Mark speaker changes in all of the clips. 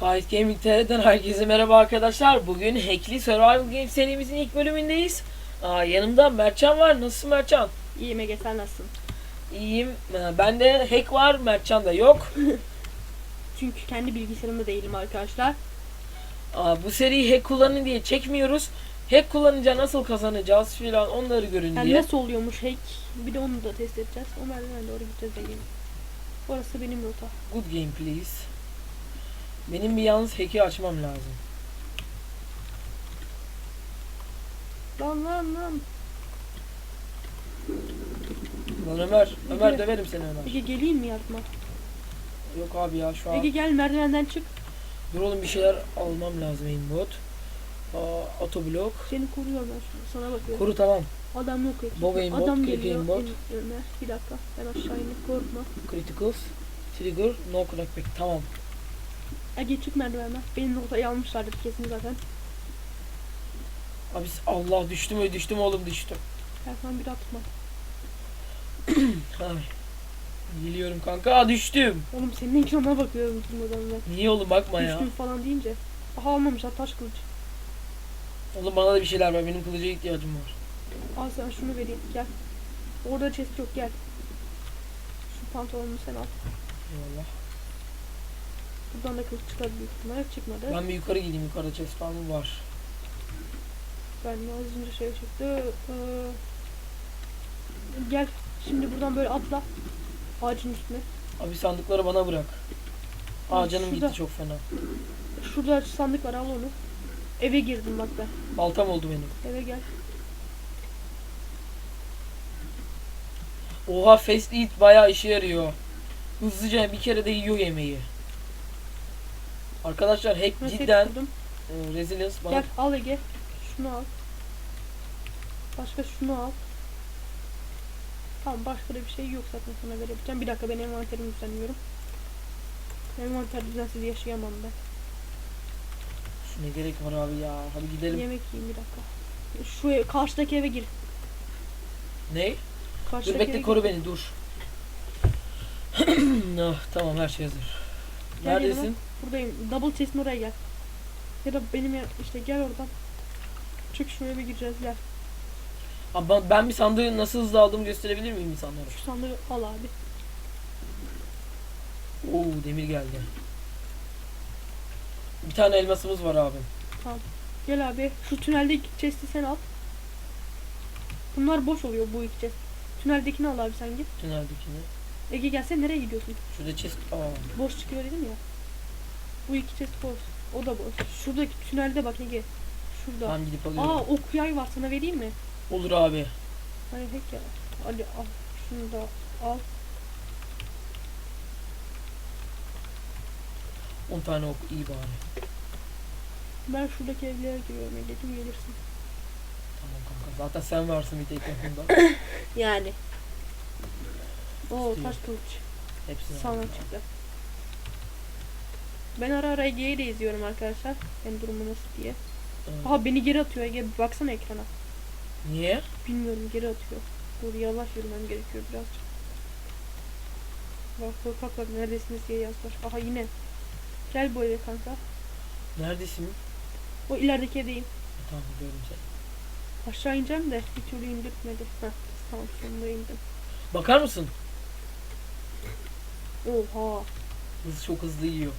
Speaker 1: Fight Gaming TR'den herkese merhaba arkadaşlar. Bugün Hackli Survival Games serimizin ilk bölümündeyiz. Aa, yanımda Mertcan var. Nasılsın Mertcan?
Speaker 2: İyiyim Ege sen nasılsın?
Speaker 1: İyiyim. Ee, Bende hack var, Mertcan da yok.
Speaker 2: Çünkü kendi bilgisayarımda değilim arkadaşlar.
Speaker 1: Aa, bu seriyi hack kullanın diye çekmiyoruz. Hack kullanınca nasıl kazanacağız filan onları görün
Speaker 2: Yani
Speaker 1: diye.
Speaker 2: nasıl oluyormuş hack? Bir de onu da test edeceğiz. O merdivene doğru gideceğiz Ege. Orası benim rota.
Speaker 1: Good game please. Benim bir yalnız hack'i açmam lazım.
Speaker 2: Lan lan lan.
Speaker 1: Lan Ömer, Ömer
Speaker 2: Ege.
Speaker 1: döverim seni Ömer.
Speaker 2: Ege geleyim mi yardıma?
Speaker 1: Yok abi ya şu an.
Speaker 2: Ege gel merdivenden çık.
Speaker 1: Dur oğlum bir şeyler almam lazım aimbot. Aa, autoblok.
Speaker 2: Seni koruyorum ben an. Sana bakıyorum.
Speaker 1: Kuru tamam.
Speaker 2: Adam yok Ege.
Speaker 1: Bob aimbot,
Speaker 2: Adam
Speaker 1: click
Speaker 2: geliyor.
Speaker 1: aimbot.
Speaker 2: Önüne. Bir dakika. Ben aşağı inip korkma.
Speaker 1: Criticals. Trigger. No crackback. Tamam.
Speaker 2: Ege çık merdivenden. Benim rotayı almışlardır kesin zaten.
Speaker 1: Abi Allah düştüm öyle düştüm oğlum düştüm.
Speaker 2: Erkan bir atma.
Speaker 1: Ay. Geliyorum kanka. Aa, düştüm.
Speaker 2: Oğlum senin ekrana bakıyorum durmadan ben.
Speaker 1: Niye oğlum bakma ya.
Speaker 2: Düştüm falan deyince. Aha almamışlar taş kılıç.
Speaker 1: Oğlum bana da bir şeyler ver. Benim kılıca ihtiyacım var.
Speaker 2: Al sana şunu vereyim gel. Orada chest yok gel. Şu pantolonunu sen al.
Speaker 1: Eyvallah.
Speaker 2: Buradan da kılıç çıkar büyük ihtimalle çıkmadı.
Speaker 1: Ben bir yukarı gideyim. Yukarıda chest farm'ım var.
Speaker 2: Ben az önce şey çıktı. Ee, gel. Şimdi buradan böyle atla. Ağacın üstüne.
Speaker 1: Abi sandıkları bana bırak. Aa
Speaker 2: Aa,
Speaker 1: canım
Speaker 2: şurada.
Speaker 1: gitti çok fena.
Speaker 2: Şurada sandık var al onu. Eve girdim bak ben.
Speaker 1: Baltam oldu benim.
Speaker 2: Eve gel.
Speaker 1: Oha fast eat bayağı işe yarıyor. Hızlıca bir kere de yiyor yemeği. Arkadaşlar hack
Speaker 2: Reset
Speaker 1: cidden e, resilience bana
Speaker 2: Gel al Ege. Şunu al. Başka şunu al. Tamam başka da bir şey yok zaten sana verebileceğim. Bir dakika ben envanterimi düzenliyorum. Envanter düzensiz yaşayamam ben.
Speaker 1: Şu ne gerek var abi ya. Hadi gidelim.
Speaker 2: Yemek yiyeyim bir dakika. Şu ev, karşıdaki eve gir.
Speaker 1: Ne?
Speaker 2: Karşıdaki
Speaker 1: Dur bekle
Speaker 2: eve
Speaker 1: koru
Speaker 2: gir.
Speaker 1: beni dur. ah, tamam her şey hazır.
Speaker 2: Gel
Speaker 1: Neredesin?
Speaker 2: Buradayım. Double chest'in oraya gel. Ya da benim yer, işte gel oradan. Çık şu eve gireceğiz gel.
Speaker 1: Abi ben, ben bir sandığı nasıl hızlı aldığımı gösterebilir miyim insanlara?
Speaker 2: Şu sandığı al abi.
Speaker 1: Oo demir geldi. Bir tane elmasımız var abi.
Speaker 2: Gel abi. Şu tüneldeki chest'i sen al. Bunlar boş oluyor bu iki chest. Tüneldekini al abi sen git.
Speaker 1: Tüneldekini.
Speaker 2: Ege gelse nereye gidiyorsun?
Speaker 1: Şurada chest. Aa.
Speaker 2: Boş çıkıyor dedim ya. Bu iki chest boş. O da boş. Şuradaki tünelde bak Ege. Şurada.
Speaker 1: Tamam gidip alıyorum.
Speaker 2: Aa ok yay var sana vereyim mi?
Speaker 1: Olur abi.
Speaker 2: Hani hek ya. Hadi al. Şunu da al.
Speaker 1: 10 tane ok iyi bari.
Speaker 2: Ben şuradaki evlere giriyorum Ege'cim gelirsin.
Speaker 1: Tamam kanka. Zaten sen varsın bir tek yakında.
Speaker 2: Yani. Oo taş kılıç.
Speaker 1: Hepsini
Speaker 2: Sana çıktı. Ben ara ara Ege'yi de izliyorum arkadaşlar. Benim durumu nasıl diye.
Speaker 1: Evet.
Speaker 2: Aha beni geri atıyor Ege. Bir baksana ekrana.
Speaker 1: Niye?
Speaker 2: Bilmiyorum geri atıyor. Dur yavaş yürümem gerekiyor birazcık. Bak bak bak, bak neredesiniz diye yazdılar. Aha yine. Gel bu eve kanka.
Speaker 1: Neredesin?
Speaker 2: O ilerideki evdeyim.
Speaker 1: Tamam gördüm seni.
Speaker 2: Aşağı ineceğim de bir türlü indirtmedi. Heh tamam sonunda indim.
Speaker 1: Bakar mısın?
Speaker 2: Oha.
Speaker 1: Hızlı çok hızlı yiyor.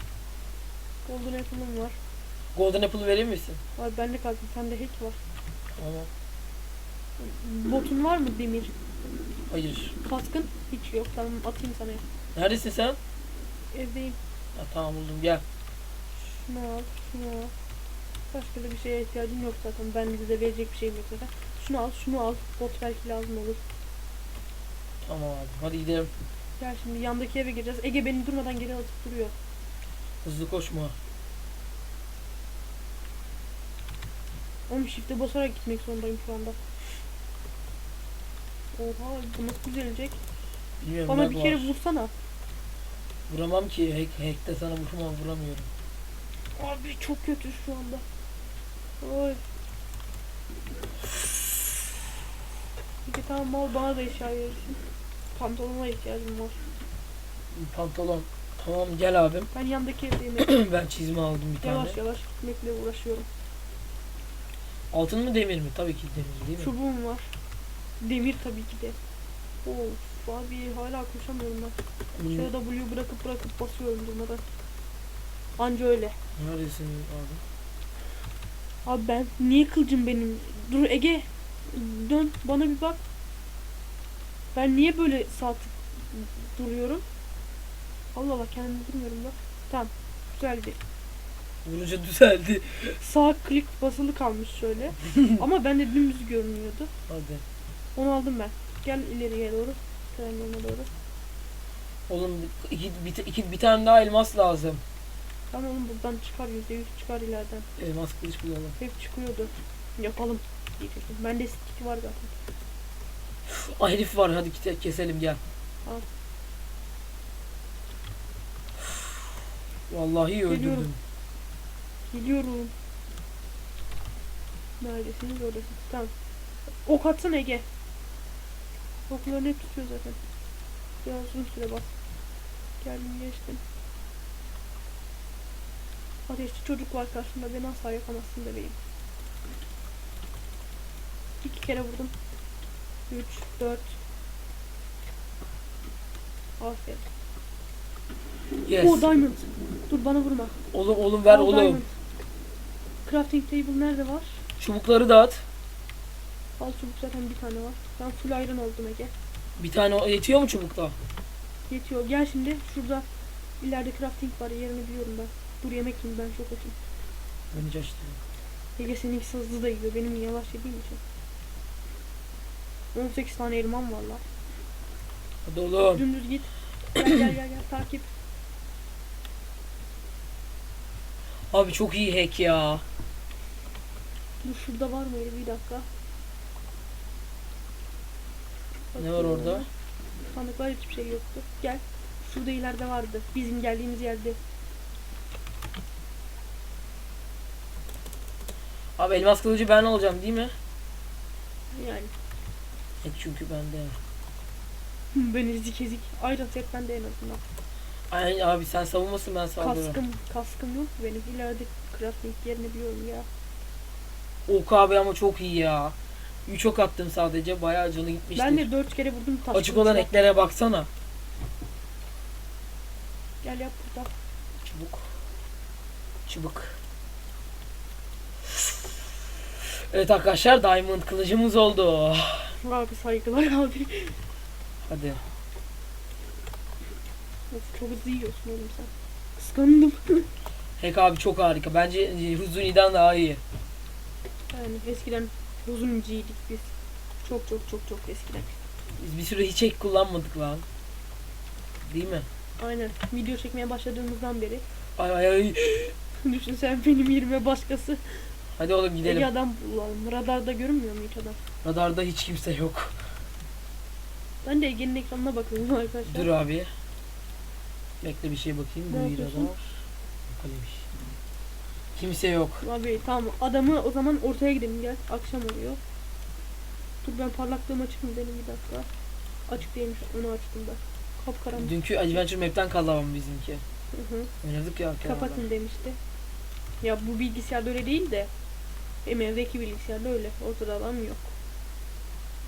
Speaker 2: Golden apple'ım var.
Speaker 1: Golden Apple verir misin?
Speaker 2: Var bende kaldı. Sende hack var.
Speaker 1: Tamam.
Speaker 2: Botun var mı demir?
Speaker 1: Hayır.
Speaker 2: Kaskın hiç yok. Tamam atayım sana.
Speaker 1: Neredesin sen?
Speaker 2: Evdeyim.
Speaker 1: Ha, tamam buldum gel.
Speaker 2: Şunu al. Şunu al. Başka da bir şeye ihtiyacım yok zaten. Ben bize verecek bir şeyim yok zaten. Şunu al. Şunu al. Bot belki lazım olur.
Speaker 1: Tamam abi. Hadi gidelim.
Speaker 2: Gel şimdi yandaki eve gireceğiz. Ege beni durmadan geri atıp duruyor.
Speaker 1: Hızlı koşma.
Speaker 2: Oğlum shift'e basarak gitmek zorundayım şu anda. Oha bu nasıl düzelecek?
Speaker 1: Bilmiyorum
Speaker 2: Bana bir kere
Speaker 1: var.
Speaker 2: vursana.
Speaker 1: Vuramam ki. Hack, hack'te sana vuramam vuramıyorum.
Speaker 2: Abi çok kötü şu anda. Oy. Peki tamam mal bana da eşya verirsin. Pantolona ihtiyacım var.
Speaker 1: Pantolon. Tamam gel abim.
Speaker 2: Ben yandaki evdeyim.
Speaker 1: ben çizme aldım bir tane.
Speaker 2: yavaş yavaş gitmekle uğraşıyorum.
Speaker 1: Altın mı demir mi? Tabii ki demir değil mi?
Speaker 2: Çubuğum var. Demir tabii ki de. Of abi hala koşamıyorum ben.
Speaker 1: Hmm,
Speaker 2: Şöyle W bırakıp bırakıp basıyorum durmadan. Anca öyle.
Speaker 1: Neredesin abi?
Speaker 2: Abi ben niye kılcım benim? Dur Ege. Dön bana bir bak. Ben niye böyle sağ tık duruyorum? Allah Allah kendimi durmuyorum bak. Tamam. Güzeldi.
Speaker 1: Vurunca düzeldi.
Speaker 2: Sağ klik basılı kalmış şöyle. Ama bende dümdüz görünüyordu.
Speaker 1: Hadi.
Speaker 2: Onu aldım ben. Gel ileriye doğru. Trenin yanına doğru.
Speaker 1: Oğlum iki, bir, iki, bir tane daha elmas lazım.
Speaker 2: Tamam oğlum buradan çıkar yüzde yüz çıkar ileriden.
Speaker 1: Elmas kılıç bulalım.
Speaker 2: Hep çıkıyordu. Yapalım diyecektim. Bende stick var zaten.
Speaker 1: Ay herif var hadi keselim gel.
Speaker 2: Al.
Speaker 1: Vallahi öldürdüm.
Speaker 2: Geliyorum. Geliyorum. Neredesiniz oradasınız. Tamam. Ok atsana Ege. Okların hep tutuyor zaten. Biraz uzun süre bas. Geldim geçtim. Ateşli çocuk var karşımda beni asla yapamazsın bebeğim. İki kere vurdum. Üç, dört. Aferin.
Speaker 1: Yes.
Speaker 2: Oh diamond. Dur bana vurma.
Speaker 1: Oğlum oğlum ver
Speaker 2: Oh,
Speaker 1: oğlum.
Speaker 2: diamond. Crafting table nerede var?
Speaker 1: Çubukları dağıt.
Speaker 2: Al çubuk zaten bir tane var. Ben full iron oldum Ege.
Speaker 1: Bir tane o- yetiyor mu çubukta?
Speaker 2: Yetiyor. Gel şimdi şurada ileride crafting var yerini biliyorum ben. Dur yemek yiyeyim ben çok açım.
Speaker 1: Ben hiç açtım.
Speaker 2: Ege seninkisi hızlı da yiyor. Benim yavaş yediğim için. 18 tane elmam var lan.
Speaker 1: Hadi oğlum.
Speaker 2: Dümdüz git. Gel gel gel gel takip.
Speaker 1: Abi çok iyi hack ya.
Speaker 2: Dur şurada var mı bir dakika.
Speaker 1: Ne var orada?
Speaker 2: Sandıklar hiçbir şey yoktu. Gel. Şurada ileride vardı. Bizim geldiğimiz yerde.
Speaker 1: Abi elmas kılıcı ben alacağım değil mi?
Speaker 2: Yani.
Speaker 1: Hack çünkü bende.
Speaker 2: Ben ezik ezik. Iron set bende en azından.
Speaker 1: Aynen abi sen savunmasın ben saldırırım.
Speaker 2: Kaskım, kaskım yok benim. İleride crafting yerini biliyorum ya.
Speaker 1: Ok abi ama çok iyi ya. 3 ok attım sadece bayağı canı gitmiştir.
Speaker 2: Ben de dört kere vurdum taş
Speaker 1: Açık olan eklere baksana.
Speaker 2: Gel yap burada.
Speaker 1: Çubuk. Çubuk. Evet arkadaşlar diamond kılıcımız oldu.
Speaker 2: Abi saygılar abi.
Speaker 1: Hadi.
Speaker 2: Of çok hızlı yiyorsun oğlum sen. Kıskandım.
Speaker 1: Hack abi çok harika. Bence Huzuni'den daha iyi.
Speaker 2: yani eskiden uzuncuydik biz. Çok çok çok çok eskiden.
Speaker 1: Biz bir süre hiç hack kullanmadık lan. Değil mi?
Speaker 2: Aynen. Video çekmeye başladığımızdan beri.
Speaker 1: Ay ay ay.
Speaker 2: Düşün sen benim yerime başkası.
Speaker 1: Hadi oğlum gidelim.
Speaker 2: adam bulalım. Radarda görünmüyor mu hiç adam?
Speaker 1: Radarda hiç kimse yok.
Speaker 2: Ben de Ege'nin ekranına bakıyorum arkadaşlar.
Speaker 1: Dur abi. Bekle bir şey bakayım.
Speaker 2: Ne
Speaker 1: Bu
Speaker 2: yapıyorsun?
Speaker 1: radar. Bakalım. Kimse yok.
Speaker 2: Abi tamam adamı o zaman ortaya gidelim gel. Akşam oluyor. Dur ben parlaklığım açık mı benim bir dakika. Açık değilmiş onu açtım da. Kapkaranlık.
Speaker 1: Dünkü Adventure Map'ten kaldı ama bizimki.
Speaker 2: Hı hı.
Speaker 1: Oynadık ya.
Speaker 2: Kapatın demişti. Ya bu bilgisayarda öyle değil de benim evdeki bilgisayarda öyle. Ortada adam yok.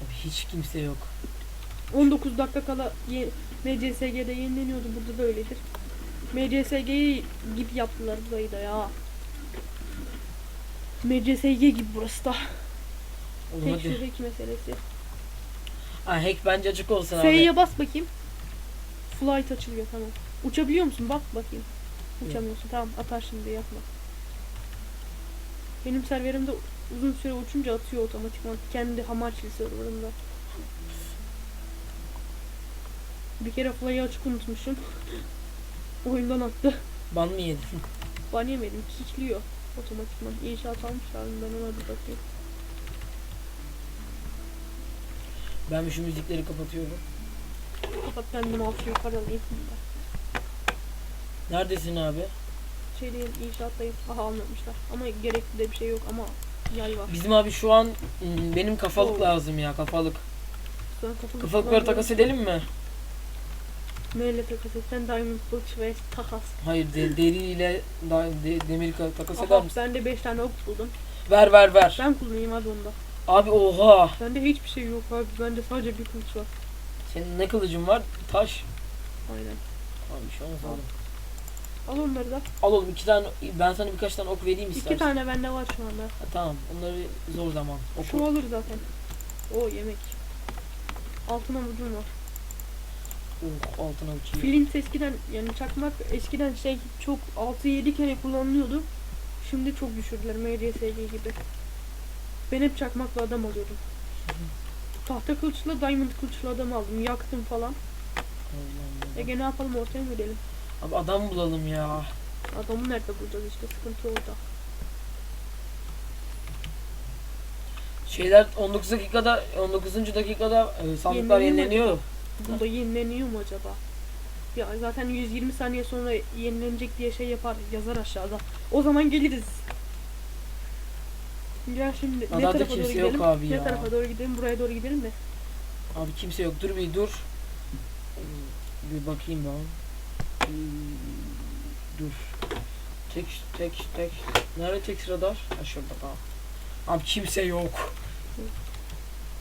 Speaker 1: Abi hiç kimse yok.
Speaker 2: 19 dakika kala ye- MCSG'de yenileniyordu. Burada da öyledir. MCSG'yi gibi yaptılar burayı da ya. MCSG gibi burası da.
Speaker 1: Oğlum
Speaker 2: Tek
Speaker 1: hadi.
Speaker 2: hack meselesi.
Speaker 1: Ay hack bence açık olsun abi.
Speaker 2: F'ye bas bakayım. Flight açılıyor tamam. Uçabiliyor musun? Bak bakayım. Uçamıyorsun. Tamam atar şimdi yapma. Benim serverimde uzun süre uçunca atıyor otomatikman. Kendi Hamachi serverında. Bir kere fly'ı açık unutmuşum. Oyundan attı.
Speaker 1: Ban mı yedin?
Speaker 2: Ban yemedim. Kickliyor otomatikman. İnşaat almışlar mı? Ben ona bir bakayım.
Speaker 1: Ben şu müzikleri kapatıyorum.
Speaker 2: Kapat ben bunu altı yukarı alayım.
Speaker 1: Neredesin abi?
Speaker 2: Şey değil inşaattayım. Aha anlatmışlar. Ama gerekli de bir şey yok ama yay var.
Speaker 1: Bizim abi şu an hmm, benim kafalık
Speaker 2: Oo.
Speaker 1: lazım ya kafalık. Kafalıkları takas edelim mi?
Speaker 2: Neyle takas etsen diamond kılıç ve takas.
Speaker 1: Hayır de, deriyle da, de, demir ka- takas eder
Speaker 2: Aha
Speaker 1: misin?
Speaker 2: ben de 5 tane ok buldum.
Speaker 1: Ver ver ver.
Speaker 2: Ben kullanayım hadi onda.
Speaker 1: Abi oha.
Speaker 2: Bende hiçbir şey yok abi. Bende sadece bir kılıç var.
Speaker 1: Senin ne kılıcın var? Taş.
Speaker 2: Aynen.
Speaker 1: Abi bir şey olmaz
Speaker 2: Al. onları da.
Speaker 1: Al oğlum iki tane ben sana birkaç tane ok vereyim istersen.
Speaker 2: İki tane bende var şu anda.
Speaker 1: Ha, tamam onları zor zaman.
Speaker 2: Şu
Speaker 1: Oku.
Speaker 2: olur zaten. O yemek. Altın avucum var.
Speaker 1: Oh, altına uçuyor.
Speaker 2: Flint eskiden yani çakmak eskiden şey çok 6-7 kere kullanılıyordu. Şimdi çok düşürdüler MCSG gibi. Ben hep çakmakla adam alıyordum. Tahta kılıçla diamond kılıçla adam aldım. Yaktım falan.
Speaker 1: Allah'ım ya.
Speaker 2: Ege ne yapalım ortaya mı gidelim?
Speaker 1: Abi adam bulalım ya.
Speaker 2: Adamı nerede bulacağız işte sıkıntı orada.
Speaker 1: Şeyler 19 dakikada 19. dakikada e, sandıklar
Speaker 2: Yenileniyor
Speaker 1: yenileniyor.
Speaker 2: Bunda yenileniyor mu acaba? Ya zaten 120 saniye sonra yenilenecek diye şey yapar yazar aşağıda. O zaman geliriz. Ya şimdi ne
Speaker 1: Adada
Speaker 2: tarafa doğru
Speaker 1: kimse yok
Speaker 2: gidelim?
Speaker 1: abi
Speaker 2: ne
Speaker 1: ya.
Speaker 2: tarafa doğru gidelim? Buraya doğru gidelim mi?
Speaker 1: Abi kimse yok. Dur bir dur. Bir bakayım ben. Dur. Tek tek tek. Nerede tek radar? Ha şurada tamam. Abi kimse yok.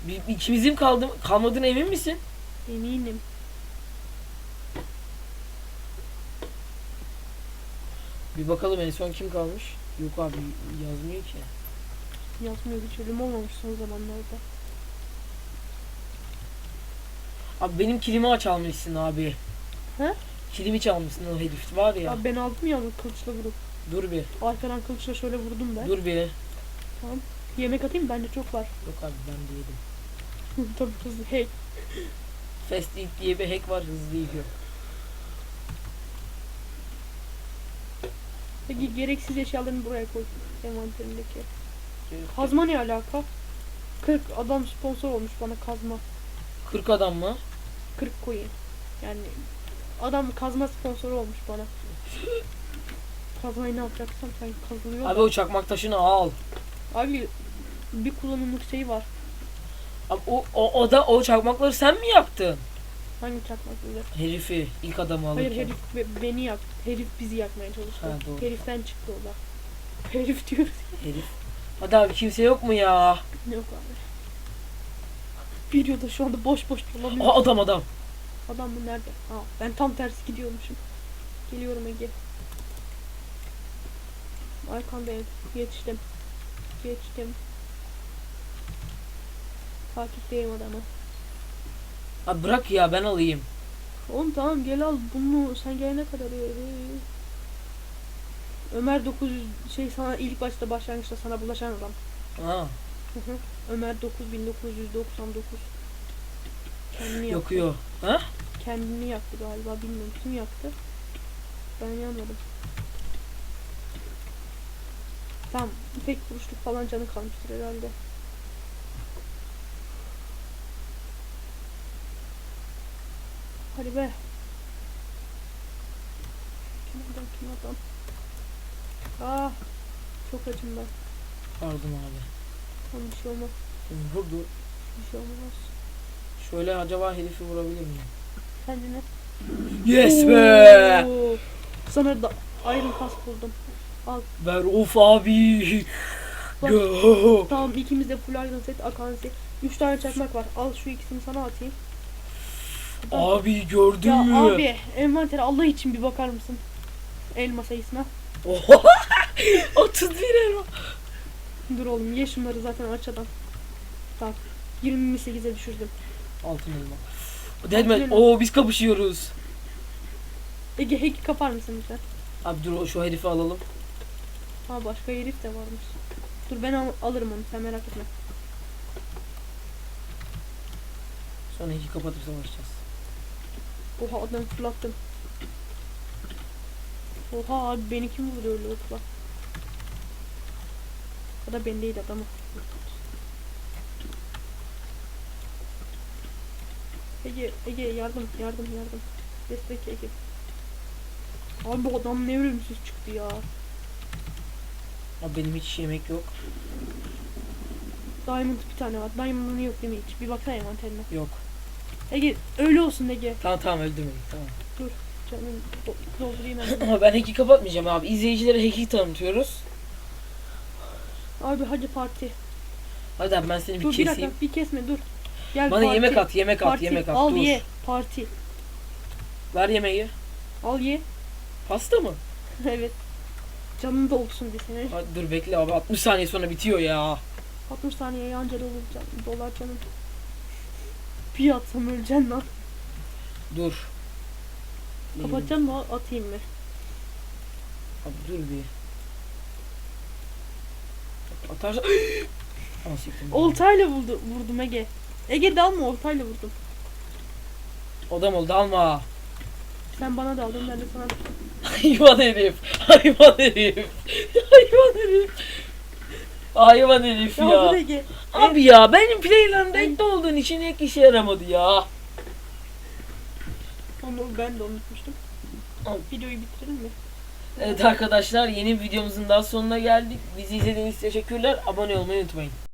Speaker 1: Bir, ikimizin kaldı, kalmadığına emin misin?
Speaker 2: Eminim.
Speaker 1: Bir bakalım en son kim kalmış? Yok abi yazmıyor ki.
Speaker 2: Yazmıyor bir ölüm olmamış son zamanlarda.
Speaker 1: Abi benim kilimi aç almışsın abi.
Speaker 2: He?
Speaker 1: Kilimi çalmışsın o herif var ya.
Speaker 2: Abi ben aldım ya kılıçla vurup.
Speaker 1: Dur bir.
Speaker 2: Arkadan kılıçla şöyle vurdum ben.
Speaker 1: Dur bir.
Speaker 2: Yemek atayım bende çok var.
Speaker 1: Yok abi ben de yedim.
Speaker 2: Tabii hızlı. Hey.
Speaker 1: Fast Eat diye bir hack var hızlı yiyor.
Speaker 2: Peki gereksiz eşyalarını buraya koy. Envanterindeki. Kazma ne alaka? 40 adam sponsor olmuş bana kazma.
Speaker 1: 40 adam mı?
Speaker 2: 40 koyayım. Yani adam kazma sponsoru olmuş bana. Kazmayı ne yapacaksam sen kazılıyor.
Speaker 1: Abi
Speaker 2: da.
Speaker 1: o çakmak taşını al.
Speaker 2: Abi bir kullanımlık şey var.
Speaker 1: Abi o, o, o da o çakmakları sen mi yaptın?
Speaker 2: Hangi çakmak bilir?
Speaker 1: Herifi ilk adamı alırken.
Speaker 2: Hayır herif be- beni yak. Herif bizi yakmaya çalıştı.
Speaker 1: Ha, doğru.
Speaker 2: Heriften çıktı o da. Herif diyoruz.
Speaker 1: Herif. Hadi abi kimse yok mu ya?
Speaker 2: Yok abi. Videoda şu anda boş boş dolanıyor.
Speaker 1: Aa, adam adam.
Speaker 2: Adam bu nerede? Ha, ben tam tersi gidiyormuşum. Geliyorum Ege. Arkandayım. Yetiştim. Geçtim. Takipteyim adamı.
Speaker 1: Abi bırak ya ben alayım.
Speaker 2: Oğlum tamam gel al bunu sen gelene kadar ee. Ömer 900 şey sana ilk başta başlangıçta sana bulaşan adam.
Speaker 1: Ha,
Speaker 2: Hı hı. Ömer 9999. Kendini yaktı.
Speaker 1: yakıyor. Ha?
Speaker 2: Kendini yaktı galiba bilmiyorum kim yaktı. Ben yanmadım. Tamam tek kuruşluk falan canı kalmıştır herhalde. Hadi be. Kim kim adam. Ah çok acım ben.
Speaker 1: Pardon abi.
Speaker 2: Tamam bir şey olmaz.
Speaker 1: Vurdu.
Speaker 2: Bir şey olmaz.
Speaker 1: Şöyle acaba herifi vurabilir miyim?
Speaker 2: Sence ne?
Speaker 1: Yes be!
Speaker 2: Oo, Sana da Iron Kask buldum.
Speaker 1: Ver of abi.
Speaker 2: Bak.
Speaker 1: Yo.
Speaker 2: Tamam ikimiz de full Iron set Akansi. 3 tane çakmak var. Al şu ikisini sana atayım.
Speaker 1: Abi gördün
Speaker 2: ya
Speaker 1: mü?
Speaker 2: abi envantere Allah için bir bakar mısın? Elma sayısına.
Speaker 1: Oha! 31 elma.
Speaker 2: Dur oğlum ye şunları zaten aç adam. Tamam. 28'e düşürdüm.
Speaker 1: Altın elma. Deadman. Oo biz kapışıyoruz.
Speaker 2: Ege hack'i kapar mısın lütfen?
Speaker 1: Abi dur şu herifi alalım.
Speaker 2: Ha başka herif de varmış. Dur ben al- alırım onu sen merak etme.
Speaker 1: Sonra iki kapatıp savaşacağız.
Speaker 2: Oha adamı fırlattım. Oha abi beni kim vurdu öyle okla? O da ben değil adamı. Ege, Ege yardım, yardım, yardım. Destek Ege. Abi bu adam ne ölümsüz çıktı ya.
Speaker 1: Abi benim hiç yemek yok.
Speaker 2: Diamond bir tane var. Diamond'ın yok değil mi hiç? Bir baksana envanterine.
Speaker 1: Yok.
Speaker 2: Ege öyle olsun Ege.
Speaker 1: Tamam tamam öldürmedik tamam.
Speaker 2: Canım do- doldurayım hemen.
Speaker 1: Ama ben hack'i kapatmayacağım abi. İzleyicilere hack'i tanıtıyoruz.
Speaker 2: Abi hadi parti.
Speaker 1: Hadi abi ben seni bir
Speaker 2: Dur bir
Speaker 1: keseyim.
Speaker 2: dakika bir kesme dur. Gel
Speaker 1: Bana
Speaker 2: parti.
Speaker 1: yemek at, yemek at,
Speaker 2: Parti.
Speaker 1: yemek at.
Speaker 2: Al
Speaker 1: dur.
Speaker 2: ye. Parti.
Speaker 1: Ver yemeği.
Speaker 2: Al ye.
Speaker 1: Pasta mı?
Speaker 2: evet. Canın da olsun bir sene.
Speaker 1: Hadi dur bekle abi 60 saniye sonra bitiyor ya.
Speaker 2: 60 saniye anca dolar, can, dolar canım. Bir atsam öleceksin lan.
Speaker 1: Dur.
Speaker 2: Kapatacağım mı atayım mı?
Speaker 1: Abi dur bir. Atarsa... Ama siktim.
Speaker 2: Oltayla vurdu, vurdum Ege. Ege dalma oltayla vurdum.
Speaker 1: Odam oldu alma.
Speaker 2: Sen bana daldın ben de sana
Speaker 1: Hayvan herif. Hayvan herif. Hayvan herif. Hayvan herif
Speaker 2: Ya,
Speaker 1: ya.
Speaker 2: Ege.
Speaker 1: Abi ya benim playland denkte olduğun için hiç işe yaramadı ya.
Speaker 2: Onu ben de unutmuştum.
Speaker 1: Al.
Speaker 2: Videoyu bitirelim mi?
Speaker 1: Evet arkadaşlar yeni bir videomuzun daha sonuna geldik. Bizi izlediğiniz için teşekkürler. Abone olmayı unutmayın.